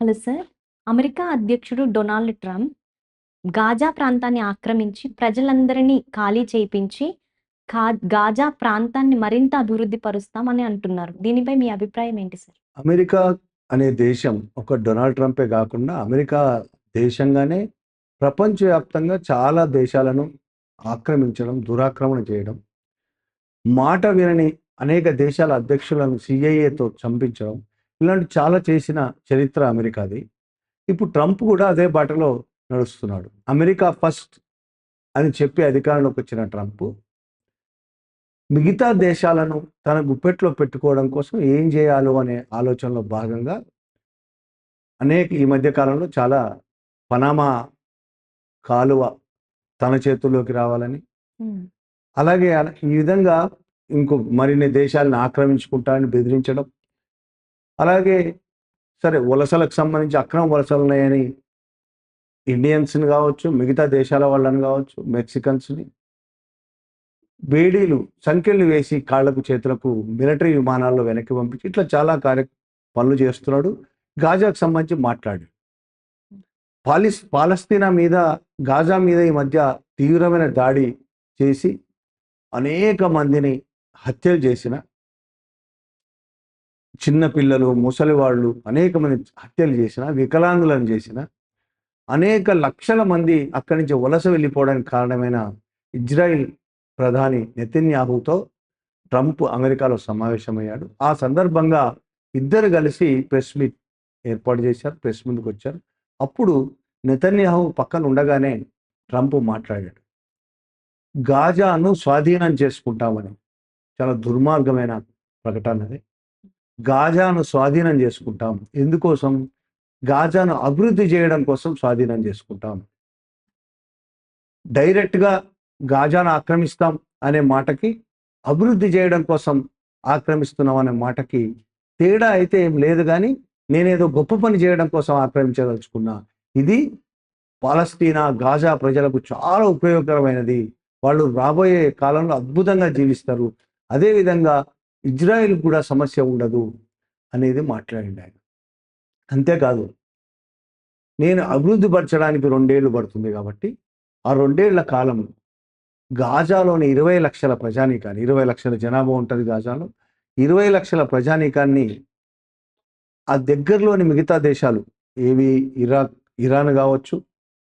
Hello sir. America అధ్యక్షుడు Donald Trump Gaza ప్రాంతాన్ని ఆక్రమించి ప్రజలందరినీ ఖాళీ చేయించి గాజా ప్రాంతాన్ని మరింత అభివృద్ధి పరుస్తామని అంటున్నారు. దీనిపై మీ అభిప్రాయం ఏంటి సార్? అమెరికా అనే దేశం ఒక డొనాల్డ్ ట్రంపే కాకుండా అమెరికా దేశంగానే ప్రపంచవ్యాప్తంగా చాలా దేశాలను ఆక్రమించడం, దురాక్రమణ చేయడం, మాట వినని అనేక దేశాల అధ్యక్షులను సిఐఏతో చంపించడం, ఇలాంటి చాలా చేసిన చరిత్ర అమెరికాది. ఇప్పుడు ట్రంప్ కూడా అదే బాటలో నడుస్తున్నాడు. అమెరికా ఫస్ట్ అని చెప్పి అధికారంలోకి వచ్చిన ట్రంప్ మిగతా దేశాలను తన గుప్పెట్లో పెట్టుకోవడం కోసం ఏం చేయాలో అనే ఆలోచనలో భాగంగా అనేక ఈ మధ్య కాలంలో చాలా పనామా కాలువ తన చేతుల్లోకి రావాలని. అలాగే అల ఈ విధంగా ఇంకో మరిన్ని దేశాలను ఆక్రమించుకుంటానని బెదిరించడం. అలాగే సరే వలసలకు సంబంధించి అక్రమ వలసలు ఉన్నాయని ఇండియన్స్‌ని కావచ్చు, మిగతా దేశాల వాళ్ళని కావచ్చు, మెక్సికన్స్‌ని బేడీలు, సంఖ్యలు వేసి కాళ్ళకు, చేతులకు మిలిటరీ విమానాల్లో వెనక్కి పంపించి ఇట్లా చాలా కార్య పనులు చేస్తున్నాడు. గాజాకు సంబంధించి మాట్లాడాడు. పాలిస్ పాలస్తీనా మీద, గాజా మీద ఈ మధ్య తీవ్రమైన దాడి చేసి అనేక మందిని హత్యలు చేసిన చిన్నపిల్లలు ముసలివాళ్ళు అనేక మంది హత్యలు చేసిన, వికలాంగులను చేసిన, అనేక లక్షల మంది అక్కడి నుంచి వలస వెళ్ళిపోవడానికి కారణమైన ఇజ్రాయిల్ ప్రధాని నెతన్యాహుతో ట్రంప్ అమెరికాలో సమావేశమయ్యాడు. ఆ సందర్భంగా ఇద్దరు కలిసి ప్రెస్ మీట్ ఏర్పాటు చేశారు. ప్రెస్ ముందుకు వచ్చారు. అప్పుడు నెతన్యాహు పక్కన ఉండగానే ట్రంప్ మాట్లాడాడు. గాజాను స్వాధీనం చేసుకుంటామని. చాలా దుర్మార్గమైన ప్రకటన అది. గాజాను స్వాధీనం చేసుకుంటాం. ఎందుకోసం? గాజాను అభివృద్ధి చేయడం కోసం స్వాధీనం చేసుకుంటాం. డైరెక్ట్‌గా గాజాను ఆక్రమిస్తాం అనే మాటకి, అభివృద్ధి చేయడం కోసం ఆక్రమిస్తున్నాం అనే మాటకి తేడా అయితే ఏం లేదు కానీ నేనేదో గొప్ప పని చేయడం కోసం ఆక్రమించదలుచుకున్నా. ఇది పాలస్తీనా, గాజా ప్రజలకు చాలా ఉపయోగకరమైనది. వాళ్ళు రాబోయే కాలంలో అద్భుతంగా జీవిస్తారు. అదేవిధంగా ఇజ్రాయెల్ కూడా సమస్య ఉండదు అనేది మాట్లాడిండాయన. అంతేకాదు నేను అభివృద్ధి పరచడానికి రెండేళ్ళు పడుతుంది కాబట్టి, ఆ రెండేళ్ళ కాలం గాజాలోని 20,00,000 ప్రజానీకాన్ని 20,00,000 జనాభా ఉంటుంది గాజాలో. ఇరవై లక్షల ప్రజానీకాన్ని ఆ దగ్గరలోని మిగతా దేశాలు ఏవి ఇరాక్, ఇరాన్ కావచ్చు,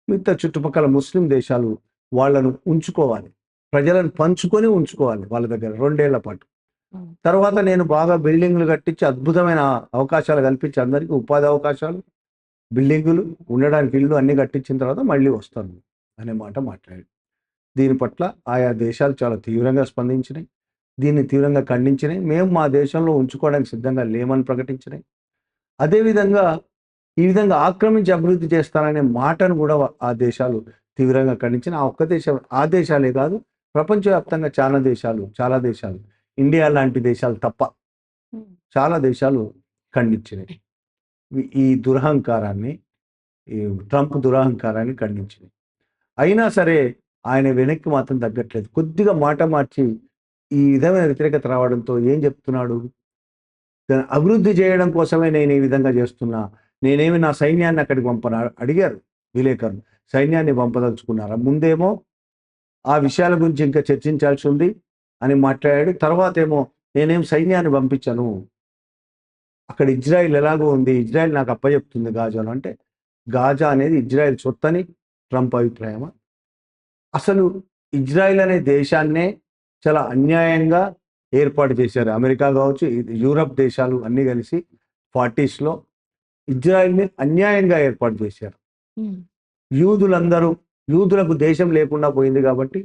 మిగతా చుట్టుపక్కల ముస్లిం దేశాలు వాళ్ళను ఉంచుకోవాలి. ప్రజలను పంచుకొని ఉంచుకోవాలి వాళ్ళ దగ్గర రెండేళ్ళ పాటు. తర్వాత నేను బాగా బిల్డింగ్‌లు కట్టించి అద్భుతమైన అవకాశాలు కల్పించి అందరికీ ఉపాధి అవకాశాలు, బిల్డింగులు, ఉండడానికి ఇల్లు అన్నీ కట్టించిన తర్వాత మళ్ళీ వస్తాను అనే మాట మాట్లాడాడు. దీని పట్ల ఆయా దేశాలు చాలా తీవ్రంగా స్పందించినాయి. దీన్ని తీవ్రంగా ఖండించినాయి. మేము మా దేశంలో ఉంచుకోవడానికి సిద్ధంగా లేమని ప్రకటించినాయి. అదేవిధంగా ఈ విధంగా ఆక్రమించి అభివృద్ధి చేస్తాననే మాటను కూడా ఆ దేశాలు తీవ్రంగా ఖండించిన ఆ ఒక్క దేశం ఆ దేశాలే కాదు ప్రపంచవ్యాప్తంగా చాలా దేశాలు, చాలా దేశాలు ఇండియా లాంటి దేశాలు తప్ప. చాలా దేశాలు ఖండించినాయి. ఈ దురహంకారాన్ని, ఈ ట్రంప్ దురహంకారాన్ని ఖండించినాయి. అయినా సరే ఆయన వెనక్కి మాత్రం తగ్గట్లేదు. కొద్దిగా మాట మార్చి ఈ విధమైన వ్యతిరేకత రావడంతో ఏం చెప్తున్నాడు? అభివృద్ధి చేయడం కోసమే నేను ఈ విధంగా చేస్తున్నా. నేనేమి నా సైన్యాన్ని అక్కడికి పంపనా? అడిగారు విలేకరులు. సైన్యాన్ని పంపదలుచుకున్నారా? ముందేమో ఆ విషయాల గురించి ఇంకా చర్చించాల్సి ఉంది అని మాట్లాడాడు. తర్వాతేమో నేనేం సైన్యాన్ని పంపించను. అక్కడ ఇజ్రాయిల్ ఎలాగో ఉంది. ఇజ్రాయిల్ నాకు అప్పజెప్తుంది గాజాను. అంటే గాజా అనేది ఇజ్రాయిల్ సొత్తని ట్రంప్ అభిప్రాయమా? అసలు ఇజ్రాయిల్ అనే దేశాన్నే చాలా అన్యాయంగా ఏర్పాటు చేశారు. అమెరికా కావచ్చు, యూరప్ దేశాలు అన్నీ కలిసి 40స్‌లో ఇజ్రాయిల్‌ని అన్యాయంగా ఏర్పాటు చేశారు. యూదులందరూ యూదులకు దేశం లేకుండా పోయింది కాబట్టి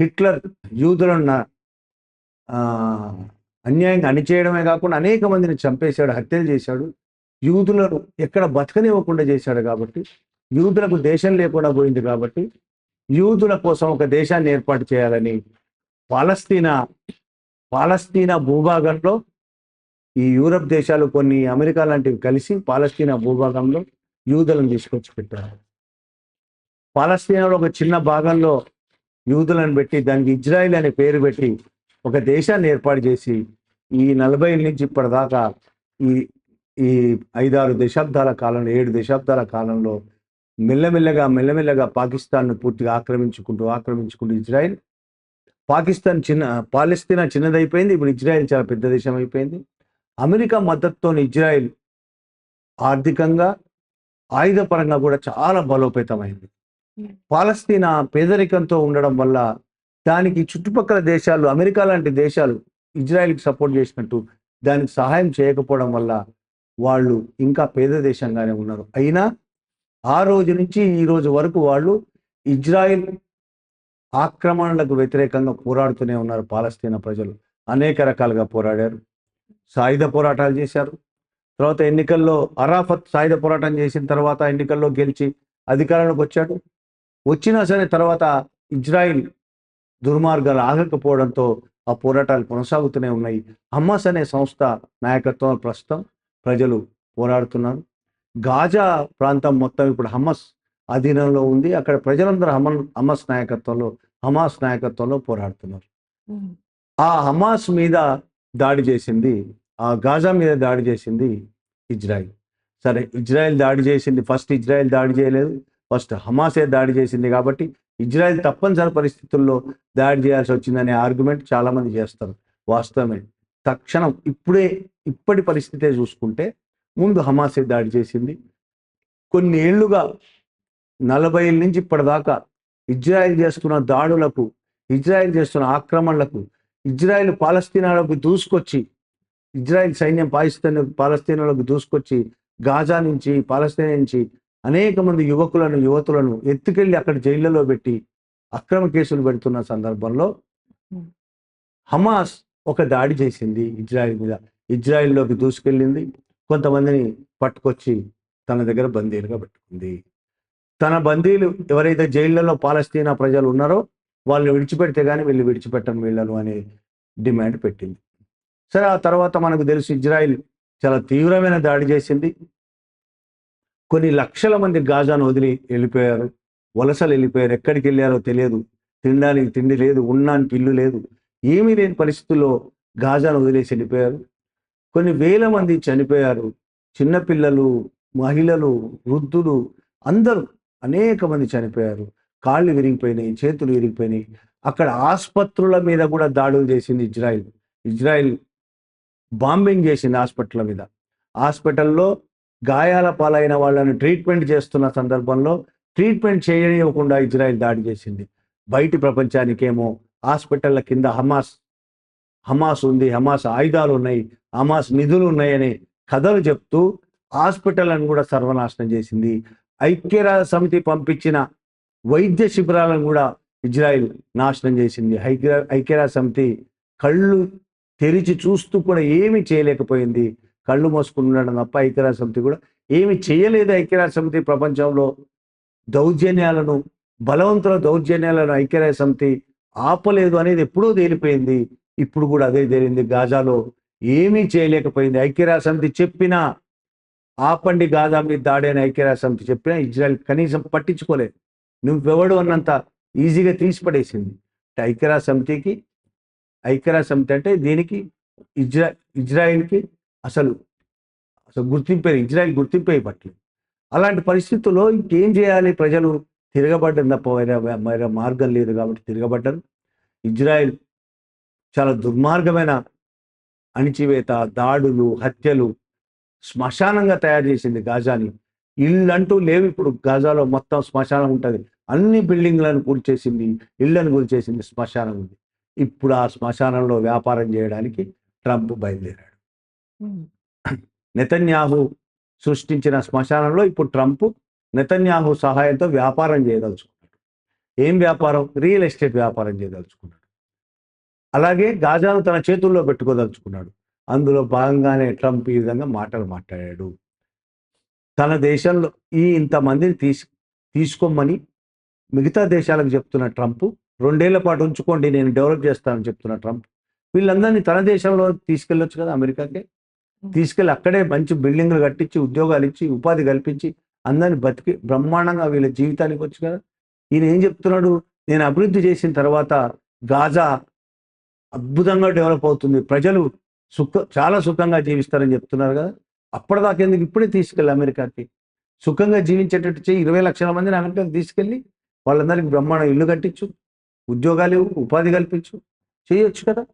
హిట్లర్ యూదులను అన్యాయంగా అణిచేయడమే కాకుండా అనేక మందిని చంపేశాడు, హత్యలు చేశాడు. యూదులను ఎక్కడ బతకనివ్వకుండా చేశాడు కాబట్టి, యూదులకు దేశం లేకుండా పోయింది కాబట్టి, యూదుల కోసం ఒక దేశాన్ని ఏర్పాటు చేయాలని పాలస్తీనా, పాలస్తీనా భూభాగంలో ఈ యూరప్ దేశాలు కొన్ని అమెరికా లాంటివి కలిసి పాలస్తీనా భూభాగంలో యూదులను తీసుకొచ్చి పెట్టారు. పాలస్తీనాలో ఒక చిన్న భాగంలో యూదులను పెట్టి దానికి ఇజ్రాయిల్ అనే పేరు పెట్టి ఒక దేశాన్ని ఏర్పాటు చేసి ఈ నలభై నుంచి ఇప్పటిదాకా ఈ ఈ ఐదారు దశాబ్దాల కాలంలో ఏడు దశాబ్దాల కాలంలో మెల్లమెల్లగా మెల్లమెల్లగా పాకిస్తాన్ను పూర్తిగా ఆక్రమించుకుంటూ ఆక్రమించుకుంటూ ఇజ్రాయెల్ పాకిస్తాన్ చిన్న పాలస్తీనా చిన్నదైపోయింది. ఇప్పుడు ఇజ్రాయెల్ చాలా పెద్ద దేశం అయిపోయింది అమెరికా మద్దతుతో ఇజ్రాయెల్ ఆర్థికంగా ఆయుధపరంగా కూడా చాలా బలోపేతమైంది. పాలస్తీనా పేదరికంతో ఉండడం వల్ల దానికి చుట్టుపక్కల దేశాలు అమెరికా లాంటి దేశాలు ఇజ్రాయెల్కి సపోర్ట్ చేసినట్టు దానికి సహాయం చేయకపోవడం వల్ల వాళ్ళు ఇంకా పేద దేశంగానే ఉన్నారు. అయినా ఆ రోజు నుంచి ఈ రోజు వరకు వాళ్ళు ఇజ్రాయెల్ ఆక్రమణలకు వ్యతిరేకంగా పోరాడుతూనే ఉన్నారు పాలస్తీనా ప్రజలు. అనేక రకాలుగా పోరాడారు. సాయుధ పోరాటాలు చేశారు. తర్వాత ఎన్నికల్లో అరాఫత్ సాయుధ పోరాటం చేసిన తర్వాత ఎన్నికల్లో గెలిచి అధికారంలోకి వచ్చాడు. వచ్చినా సరే తర్వాత ఇజ్రాయిల్ దుర్మార్గాలు ఆగకపోవడంతో ఆ పోరాటాలు కొనసాగుతూనే ఉన్నాయి. హమ్మస్ అనే సంస్థ నాయకత్వం ప్రస్తుతం ప్రజలు పోరాడుతున్నారు. గాజా ప్రాంతం మొత్తం ఇప్పుడు హమ్మస్ అధీనంలో ఉంది. అక్కడ ప్రజలందరూ హమన్ హమ్మస్ నాయకత్వంలో హమాస్ నాయకత్వంలో పోరాడుతున్నారు. ఆ హమాస్ మీద దాడి చేసింది ఆ గాజా మీద దాడి చేసింది ఇజ్రాయిల్. సరే ఇజ్రాయెల్ దాడి చేసింది ఫస్ట్ ఇజ్రాయెల్ దాడి చేయలేదు. ఫస్ట్ హమాసే దాడి చేసింది కాబట్టి ఇజ్రాయెల్ తప్పనిసరి పరిస్థితుల్లో దాడి చేయాల్సి వచ్చిందనే ఆర్గ్యుమెంట్ చాలా మంది చేస్తారు. వాస్తవమే. తక్షణం ఇప్పుడే ఇప్పటి పరిస్థితే చూసుకుంటే ముందు హమాసే దాడి చేసింది. కొన్ని ఏళ్ళుగా నలభై నుంచి ఇప్పటిదాకా ఇజ్రాయెల్ చేస్తున్న దాడులకు ఇజ్రాయెల్ చేస్తున్న ఆక్రమణలకు ఇజ్రాయెల్ పాలస్తీనాలకు దూసుకొచ్చి ఇజ్రాయెల్ సైన్యం పాకిస్తాన్ పాలస్తీనాలకు దూసుకొచ్చి గాజా నుంచి పాలస్తీనా నుంచి అనేక మంది యువకులను యువతులను ఎత్తుకెళ్ళి అక్కడ జైళ్ళలో పెట్టి అక్రమ కేసులు పెడుతున్న సందర్భంలో హమాస్ ఒక దాడి చేసింది ఇజ్రాయెల్ మీద. ఇజ్రాయెల్లోకి దూసుకెళ్ళింది. కొంతమందిని పట్టుకొచ్చి తన దగ్గర బందీలుగా పెట్టుకుంది. తన బందీలు ఎవరైతే జైళ్ళలో పాలస్తీనా ప్రజలు ఉన్నారో వాళ్ళని విడిచిపెడితే కానీ వీళ్ళు విడిచిపెట్టం వీళ్ళను అనే డిమాండ్ పెట్టింది. సరే ఆ తర్వాత మనకు తెలుసు ఇజ్రాయిల్ చాలా తీవ్రమైన దాడి చేసింది. కొన్ని లక్షల మంది గాజాను వదిలి వెళ్ళిపోయారు. వలసలు వెళ్ళిపోయారు. ఎక్కడికి వెళ్ళారో తెలియదు. తినడానికి తిండి లేదు. ఉన్నానికి ఇల్లు లేదు. ఏమీ లేని పరిస్థితుల్లో గాజాను వదిలేసి వెళ్ళిపోయారు. కొన్ని వేల మంది చనిపోయారు. చిన్నపిల్లలు మహిళలు వృద్ధులు అందరూ అనేక మంది చనిపోయారు. కాళ్ళు విరిగిపోయినాయి చేతులు విరిగిపోయినాయి. అక్కడ ఆసుపత్రుల మీద కూడా దాడులు చేసింది ఇజ్రాయిల్. ఇజ్రాయిల్ బాంబింగ్ చేసింది హాస్పిటల్ మీద. హాస్పిటల్లో గాయాల పాలైన వాళ్ళని ట్రీట్మెంట్ చేస్తున్న సందర్భంలో ట్రీట్మెంట్ చేయనివ్వకుండా ఇజ్రాయిల్ దాడి చేసింది. బయటి ప్రపంచానికేమో హాస్పిటళ్ళ కింద హమాస్ హమాస్ ఉంది హమాస్ ఆయుధాలు ఉన్నాయి హమాస్ నిధులు ఉన్నాయని కథలు చెప్తూ హాస్పిటళ్ళను కూడా సర్వనాశనం చేసింది. ఐక్యరాజ్య సమితి పంపించిన వైద్య శిబిరాలను కూడా ఇజ్రాయిల్ నాశనం చేసింది. ఐక్య ఐక్యరాజ్య సమితి కళ్ళు తెరిచి చూస్తూ కూడా ఏమీ చేయలేకపోయింది. కళ్ళు మూసుకుని ఉండడం తప్ప ఐక్యరాజ్య సమితి కూడా ఏమి చేయలేదు ఐక్యరాజ్య సమితి ప్రపంచంలో. దౌర్జన్యాలను బలవంతుల దౌర్జన్యాలను ఐక్యరాజ్య సమితి ఆపలేదు అనేది ఎప్పుడూ తేలిపోయింది. ఇప్పుడు కూడా అదే తేలింది. గాజాలో ఏమీ చేయలేకపోయింది. ఐక్యరాజ్య సమితి చెప్పినా ఆపండి గాజా మీద దాడి అని ఐక్యరాజ్య సమితి చెప్పినా ఇజ్రాయెల్ కనీసం పట్టించుకోలేదు. నువ్వెవడు అన్నంత ఈజీగా తీసిపడేసింది. అంటే ఐక్యరాజ్య సమితికి ఐక్యరాజ్య సమితి అంటే దీనికి ఇజ్రా ఇజ్రాయిల్కి అసలు అసలు గుర్తింపే ఇజ్రాయిల్ గుర్తింపే పట్టలేదు. అలాంటి పరిస్థితుల్లో ఇంకేం చేయాలి? ప్రజలు తిరగబడ్డం తప్ప వేరే వేరే మార్గం లేదు కాబట్టి తిరగబడ్డారు. ఇజ్రాయిల్ చాలా దుర్మార్గమైన అణిచివేత దాడులు హత్యలు శ్మశానంగా తయారు చేసింది గాజాని. ఇల్లంటూ లేవు ఇప్పుడు గాజాలో మొత్తం శ్మశానం ఉంటుంది. అన్ని బిల్డింగ్లను కూల్చేసింది ఇళ్ళను కూల్చేసింది శ్మశానం ఉంది. ఇప్పుడు ఆ శ్మశానంలో వ్యాపారం చేయడానికి ట్రంప్ బయలుదేరాడు. నెతన్యాహు సృష్టించిన శ్మశానంలో ఇప్పుడు ట్రంప్ నెతన్యాహు సహాయంతో వ్యాపారం చేయదలుచుకున్నాడు. ఏం వ్యాపారం? రియల్ ఎస్టేట్ వ్యాపారం చేయదలుచుకున్నాడు. అలాగే గాజాను తన చేతుల్లో పెట్టుకోదలుచుకున్నాడు. అందులో భాగంగానే ట్రంప్ ఈ విధంగా మాటలు మాట్లాడాడు. తన దేశంలో ఈ ఇంతమందిని తీసు తీసుకోమని మిగతా దేశాలకు చెప్తున్న ట్రంప్ రెండేళ్ళ పాటు ఉంచుకోండి నేను డెవలప్ చేస్తానని చెప్తున్న ట్రంప్ వీళ్ళందరినీ తన దేశంలో తీసుకెళ్ళొచ్చు కదా అమెరికాకే? తీసుకెళ్ళి అక్కడే మంచి బిల్డింగ్లు కట్టించి ఉద్యోగాలు ఇచ్చి ఉపాధి కల్పించి అందరిని బతికి బ్రహ్మాండంగా వీళ్ళ జీవితానికి వచ్చు కదా. ఈయన ఏం చెప్తున్నాడు? నేను అభివృద్ధి చేసిన తర్వాత గాజా అద్భుతంగా డెవలప్ అవుతుంది. ప్రజలు సుఖ చాలా సుఖంగా జీవిస్తారని చెప్తున్నారు కదా. అప్పటిదాకా ఎందుకు ఇప్పుడే తీసుకెళ్ళి అమెరికాకి? సుఖంగా జీవించేటట్టు చేయి. ఇరవై లక్షల మందిని అమెరికాకి తీసుకెళ్ళి వాళ్ళందరికీ బ్రహ్మాండ ఇల్లు కట్టించు. ఉద్యోగాలు ఉపాధి కల్పించు. చేయొచ్చు కదా.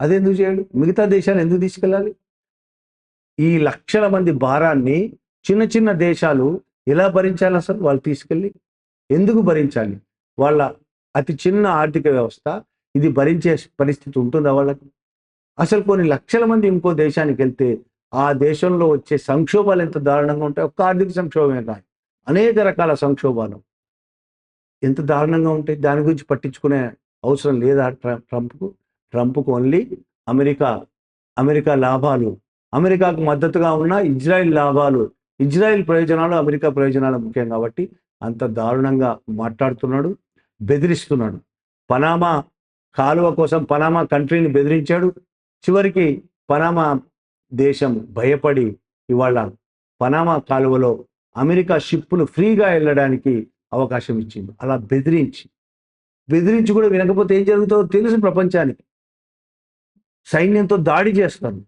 అదెందుకు చేయడు? మిగతా దేశాలు ఎందుకు తీసుకెళ్ళాలి? ఈ లక్షల మంది భారాన్ని చిన్న చిన్న దేశాలు ఎలా భరించాలి అసలు? వాళ్ళు తీసుకెళ్ళి ఎందుకు భరించాలి? వాళ్ళ అతి చిన్న ఆర్థిక వ్యవస్థ ఇది భరించే పరిస్థితి ఉంటుందా వాళ్ళకి? అసలు కొన్ని లక్షల మంది ఇంకో దేశానికి వెళ్తే ఆ దేశంలో వచ్చే సంక్షోభాలు ఎంత దారుణంగా ఉంటాయి? ఒక్క ఆర్థిక సంక్షోభమే కాదు. అనేక రకాల సంక్షోభాలు. ఎంత దారుణంగా ఉంటాయి? దాని గురించి పట్టించుకునే అవసరం లేదా ట్రంప్కు? ట్రంప్కు ఓన్లీ అమెరికా అమెరికా లాభాలు అమెరికాకు మద్దతుగా ఉన్న ఇజ్రాయిల్ లాభాలు ఇజ్రాయిల్ ప్రయోజనాలు అమెరికా ప్రయోజనాలు ముఖ్యం కాబట్టి అంత దారుణంగా మాట్లాడుతున్నాడు బెదిరిస్తున్నాడు. పనామా కాలువ కోసం పనామా కంట్రీని బెదిరించాడు. చివరికి పనామా దేశం భయపడి ఇవాళ పనామా కాలువలో అమెరికా షిప్పులు ఫ్రీగా వెళ్ళడానికి అవకాశం ఇచ్చింది. అలా బెదిరించి బెదిరించి కూడా వినకపోతే ఏం జరుగుతుందో తెలుసు ప్రపంచానికి. సైన్యంతో దాడి చేస్తారు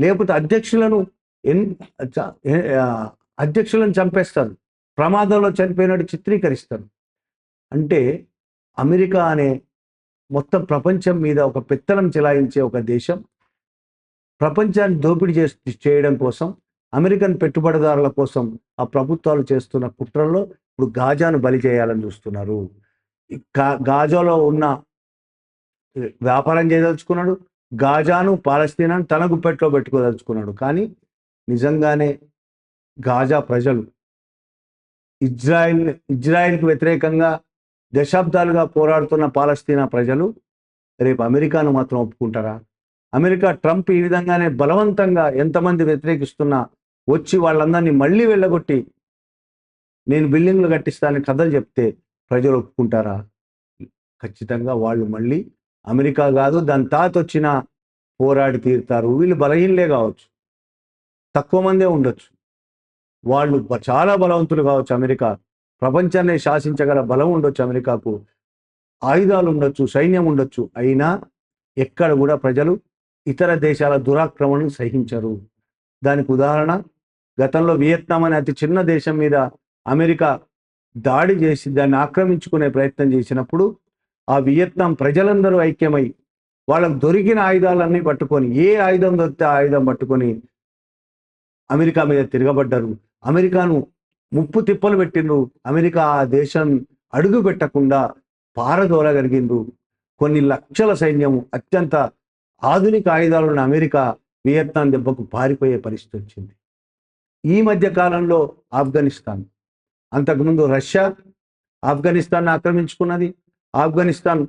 లేకపోతే అధ్యక్షులను ఎన్ చ- అధ్యక్షులను చంపేస్తారు. ప్రమాదంలో చనిపోయినట్టు చిత్రీకరిస్తారు. అంటే అమెరికా అనే మొత్తం ప్రపంచం మీద ఒక పెత్తనం చెలాయించే ఒక దేశం. ప్రపంచాన్ని దోపిడీ చేస్ చేయడం కోసం అమెరికన్ పెట్టుబడిదారుల కోసం ఆ ప్రభుత్వాలు చేస్తున్న కుట్రల్లో ఇప్పుడు గాజాను బలి చేయాలని చూస్తున్నారు. గా- గాజాలో ఉన్న వ్యాపారం చేయదలుచుకున్నాడు. గాజాను పాలస్తీనాను తన గుప్పెట్లో పెట్టుకోదలుచుకున్నాడు. కానీ నిజంగానే గాజా ప్రజలు ఇజ్రాయిల్ ఇజ్రాయిల్కి వ్యతిరేకంగా దశాబ్దాలుగా పోరాడుతున్న పాలస్తీనా ప్రజలు రేపు అమెరికాను మాత్రం ఒప్పుకుంటారా? అమెరికా ట్రంప్ ఈ విధంగానే బలవంతంగా ఎంతమంది వ్యతిరేకిస్తున్నా వచ్చి వాళ్ళందరినీ మళ్ళీ వెళ్ళగొట్టి నేను బిల్డింగ్లు కట్టిస్తానని కథలు చెప్తే ప్రజలు ఒప్పుకుంటారా? ఖచ్చితంగా వాళ్ళు మళ్ళీ అమెరికా కాదు దాని తాత వచ్చిన పోరాడి తీరుతారు. వీళ్ళు బలహీనలే కావచ్చు. తక్కువ మందే ఉండొచ్చు. వాళ్ళు చాలా బలవంతులు కావచ్చు అమెరికా. ప్రపంచాన్ని శాసించగల బలం ఉండొచ్చు అమెరికాకు. ఆయుధాలు ఉండొచ్చు సైన్యం ఉండొచ్చు. అయినా ఎక్కడ కూడా ప్రజలు ఇతర దేశాల దురాక్రమణను సహించరు. దానికి ఉదాహరణ గతంలో వియత్నాం అనే అతి చిన్న దేశం మీద అమెరికా దాడి చేసి దాన్ని ఆక్రమించుకునే ప్రయత్నం చేసినప్పుడు ఆ వియత్నాం ప్రజలందరూ ఐక్యమై వాళ్ళకు దొరికిన ఆయుధాలన్నీ పట్టుకొని ఏ ఆయుధం దొరికితే ఆ ఆయుధం పట్టుకొని అమెరికా మీద తిరగబడ్డారు. అమెరికాను ముప్పు తిప్పలు పెట్టిండ్రు. అమెరికా ఆ దేశం అడుగు పెట్టకుండా పారదోలగలిగిండ్రు కొన్ని లక్షల సైన్యం అత్యంత ఆధునిక ఆయుధాలున్న అమెరికా వియత్నాం దెబ్బకు పారిపోయే పరిస్థితి వచ్చింది. ఈ మధ్య కాలంలో ఆఫ్ఘనిస్తాన్ అంతకుముందు రష్యా ఆఫ్ఘనిస్తాన్ ఆక్రమించుకున్నది. ఆఫ్ఘనిస్తాన్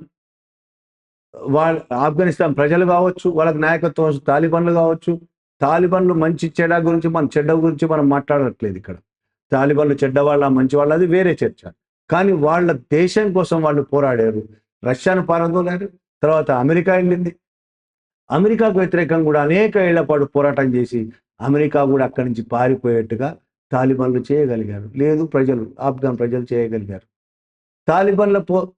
వాళ్ళ ఆఫ్ఘనిస్తాన్ ప్రజలు కావచ్చు వాళ్ళకి నాయకత్వం తాలిబన్లు తాలిబాన్లు కావచ్చు. తాలిబాన్లు మంచి చెడ్డ గురించి మన చెడ్డ గురించి మనం మాట్లాడట్లేదు ఇక్కడ. తాలిబాన్లు చెడ్డవాళ్ళ మంచి వాళ్ళ అది వేరే చర్చ. కానీ వాళ్ళ దేశం కోసం వాళ్ళు పోరాడారు. రష్యాను పారదోలారు తర్వాత అమెరికా వెళ్ళింది. అమెరికాకు వ్యతిరేకంగా కూడా అనేక ఏళ్ళ పాటు పోరాటం చేసి అమెరికా కూడా అక్కడి నుంచి పారిపోయేట్టుగా తాలిబాన్లు చేయగలిగారు. లేదు ప్రజలు ఆఫ్ఘన్ ప్రజలు చేయగలిగారు. తాలిబాన్ల పో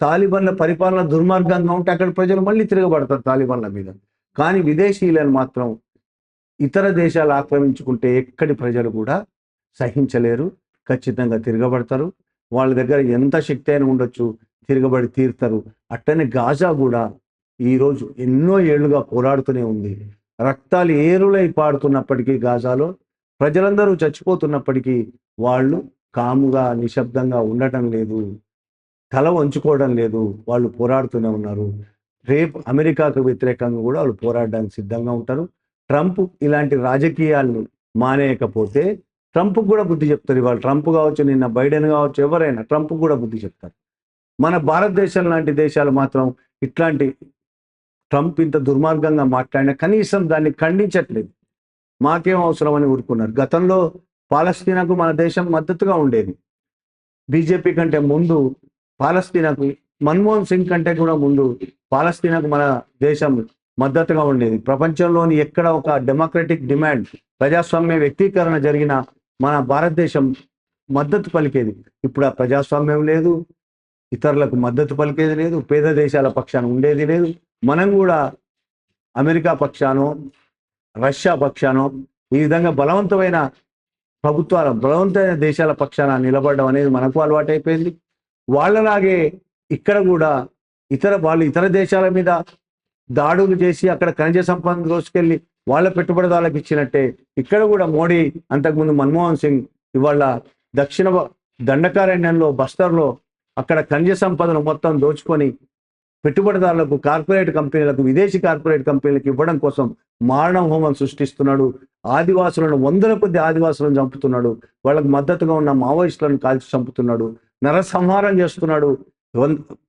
తాలిబన్ల పరిపాలన దుర్మార్గంగా ఉంటే అక్కడ ప్రజలు మళ్ళీ తిరగబడతారు తాలిబన్ల మీద. కానీ విదేశీయులను మాత్రం ఇతర దేశాలు ఆక్రమించుకుంటే ఎక్కడి ప్రజలు కూడా సహించలేరు ఖచ్చితంగా తిరగబడతారు. వాళ్ళ దగ్గర ఎంత శక్తి అయినా ఉండొచ్చు తిరగబడి తీరుతారు. అట్టనే గాజా కూడా ఈరోజు ఎన్నో ఏళ్ళుగా పోరాడుతూనే ఉంది. రక్తాలు ఏరులై పాడుతున్నప్పటికీ గాజాలో ప్రజలందరూ చచ్చిపోతున్నప్పటికీ వాళ్ళు కాముగా నిశ్శబ్దంగా ఉండటం లేదు. తల వంచుకోవడం లేదు. వాళ్ళు పోరాడుతూనే ఉన్నారు. రేపు అమెరికాకు వ్యతిరేకంగా కూడా వాళ్ళు పోరాడడానికి సిద్ధంగా ఉంటారు. ట్రంప్ ఇలాంటి రాజకీయాలను మానేయకపోతే ట్రంప్ కూడా బుద్ధి చెప్తారు ఇవాళ. ట్రంప్ కావచ్చు నిన్న బైడెన్ కావచ్చు ఎవరైనా ట్రంప్ కూడా బుద్ధి చెప్తారు. మన భారతదేశం లాంటి దేశాలు మాత్రం ఇట్లాంటి ట్రంప్ ఇంత దుర్మార్గంగా మాట్లాడినా కనీసం దాన్ని ఖండించట్లేదు. మాకేం అవసరం అని ఊరుకున్నారు. గతంలో పాలస్తీనాకు మన దేశం మద్దతుగా ఉండేది. బీజేపీ కంటే ముందు పాలస్తీనాకు మన్మోహన్ సింగ్ కంటే కూడా ముందు పాలస్తీనాకు మన దేశం మద్దతుగా ఉండేది. ప్రపంచంలోని ఎక్కడ ఒక డెమోక్రటిక్ డిమాండ్ ప్రజాస్వామ్య వ్యక్తీకరణ జరిగిన మన భారతదేశం మద్దతు పలికేది. ఇప్పుడు ఆ ప్రజాస్వామ్యం లేదు ఇతరులకు మద్దతు పలికేది లేదు పేద దేశాల పక్షాన ఉండేది లేదు. మనం కూడా అమెరికా పక్షానో రష్యా పక్షానో ఈ విధంగా బలవంతమైన ప్రభుత్వాల బలవంతమైన దేశాల పక్షాన నిలబడడం అనేది మనకు అలవాటైపోయింది. వాళ్ళలాగే ఇక్కడ కూడా ఇతర వాళ్ళు ఇతర దేశాల మీద దాడులు చేసి అక్కడ ఖనిజ సంపదను దోసుకెళ్ళి వాళ్ళ పెట్టుబడిదారులకు ఇచ్చినట్టే ఇక్కడ కూడా మోడీ అంతకుముందు మన్మోహన్ సింగ్ ఇవాళ దక్షిణ దండకారణ్యంలో బస్తర్లో అక్కడ ఖనిజ సంపదను మొత్తం దోచుకొని పెట్టుబడిదారులకు కార్పొరేట్ కంపెనీలకు విదేశీ కార్పొరేట్ కంపెనీలకు ఇవ్వడం కోసం మారణ హోమం సృష్టిస్తున్నాడు. ఆదివాసులను వందల కొద్ది ఆదివాసులను చంపుతున్నాడు. వాళ్ళకు మద్దతుగా ఉన్న మావోయిస్టులను కాల్చి చంపుతున్నాడు. నరసంహారం చేస్తున్నాడు.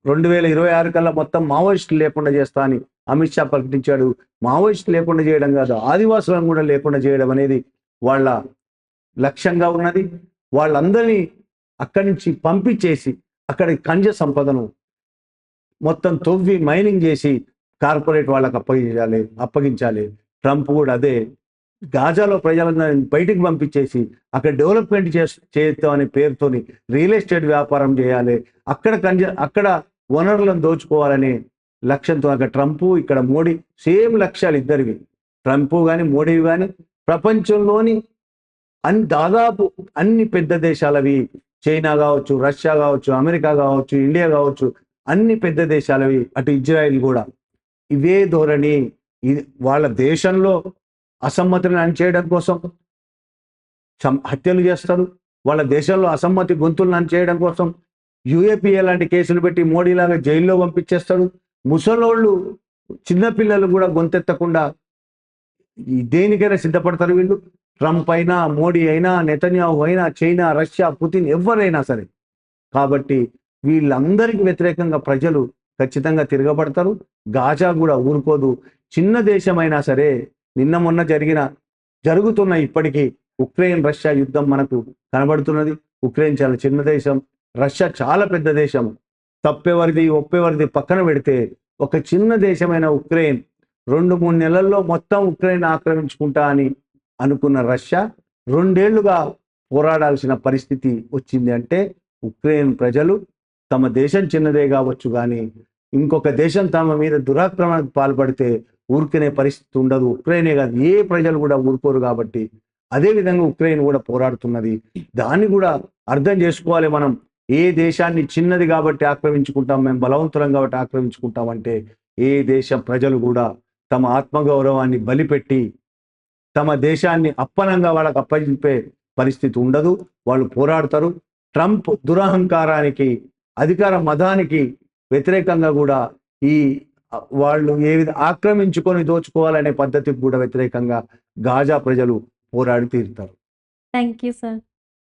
రెండు వేల ఇరవై ఆరు కల్లా మొత్తం మావోయిస్టులు లేకుండా చేస్తా అని అమిత్ షా ప్రకటించాడు. మావోయిస్టులు లేకుండా చేయడం కాదు ఆదివాసులను కూడా లేకుండా చేయడం అనేది వాళ్ళ లక్ష్యంగా ఉన్నది. వాళ్ళందరినీ అక్కడి నుంచి పంపించేసి అక్కడ ఖనిజ సంపదను మొత్తం తొవ్వి మైనింగ్ చేసి కార్పొరేట్ వాళ్ళకి అప్పగించాలి అప్పగించాలి. ట్రంప్ కూడా అదే గాజాలో ప్రజలందరినీ బయటికి పంపించేసి అక్కడ డెవలప్మెంట్ చేస్ చేద్దాం అనే పేరుతోని రియల్ ఎస్టేట్ వ్యాపారం చేయాలి. అక్కడ కంజ అక్కడ వనరులను దోచుకోవాలనే లక్ష్యంతో అక్కడ ట్రంప్ ఇక్కడ మోడీ సేమ్ లక్ష్యాలు ఇద్దరివి. ట్రంప్ కానీ మోడీ కానీ ప్రపంచంలోని అన్ని దాదాపు అన్ని పెద్ద దేశాలవి చైనా కావచ్చు రష్యా కావచ్చు అమెరికా కావచ్చు ఇండియా కావచ్చు అన్ని పెద్ద దేశాలవి అటు ఇజ్రాయెల్ కూడా. ఇవే ధోరణి ఇది వాళ్ళ దేశంలో అసమ్మతిని అణచేయడం కోసం హత్యలు చేస్తారు. వాళ్ళ దేశంలో అసమ్మతి గొంతులను అణచేయడం కోసం యుఏపీఏ లాంటి కేసులు పెట్టి మోడీలాగా జైల్లో పంపించేస్తాడు ముసలోళ్ళు చిన్నపిల్లలు కూడా గొంతెత్తకుండా దేనికైనా సిద్ధపడతారు వీళ్ళు? ట్రంప్ అయినా మోడీ అయినా నెతన్యాహు అయినా చైనా రష్యా పుతిన్ ఎవరైనా సరే. కాబట్టి వీళ్ళందరికీ వ్యతిరేకంగా ప్రజలు ఖచ్చితంగా తిరగబడతారు. గాజా కూడా ఊరుకోదు. చిన్న దేశమైనా సరే నిన్న మొన్న జరిగిన జరుగుతున్న ఇప్పటికీ ఉక్రెయిన్ రష్యా యుద్ధం మనకు కనబడుతున్నది. ఉక్రెయిన్ చాలా చిన్న దేశం రష్యా చాలా పెద్ద దేశం. తప్పెవరిది ఒప్పెవరిది పక్కన పెడితే ఒక చిన్న దేశమైన ఉక్రెయిన్ రెండు మూడు నెలల్లో మొత్తం ఉక్రెయిన్ ఆక్రమించుకుంటా అని అనుకున్న రష్యా రెండేళ్ళుగా పోరాడాల్సిన పరిస్థితి వచ్చింది అంటే ఉక్రెయిన్ ప్రజలు తమ దేశం చిన్నదే కావచ్చు కానీ ఇంకొక దేశం తమ మీద దురాక్రమణకు పాల్పడితే ఊరుకునే పరిస్థితి ఉండదు. ఉక్రెయినే కాదు ఏ ప్రజలు కూడా ఊరుకోరు కాబట్టి అదే విధంగా ఉక్రెయిన్ కూడా పోరాడుతున్నది. దాన్ని కూడా అర్థం చేసుకోవాలి మనం. ఏ దేశాన్ని చిన్నది కాబట్టి ఆక్రమించుకుంటాం మేము బలవంతులం కాబట్టి ఆక్రమించుకుంటాం అంటే ఏ దేశం ప్రజలు కూడా తమ ఆత్మగౌరవాన్ని బలిపెట్టి తమ దేశాన్ని అప్పనంగా వాళ్ళకి అప్పగింపే పరిస్థితి ఉండదు. వాళ్ళు పోరాడతారు. ట్రంప్ దురహంకారానికి అధికార మదానికి వ్యతిరేకంగా కూడా ఈ వాళ్ళు ఏ విధ ఆక్రమించుకొని దోచుకోవాలనే పద్ధతికి కూడా వ్యతిరేకంగా గాజా ప్రజలు పోరాడి తీరుతారు. Thank you sir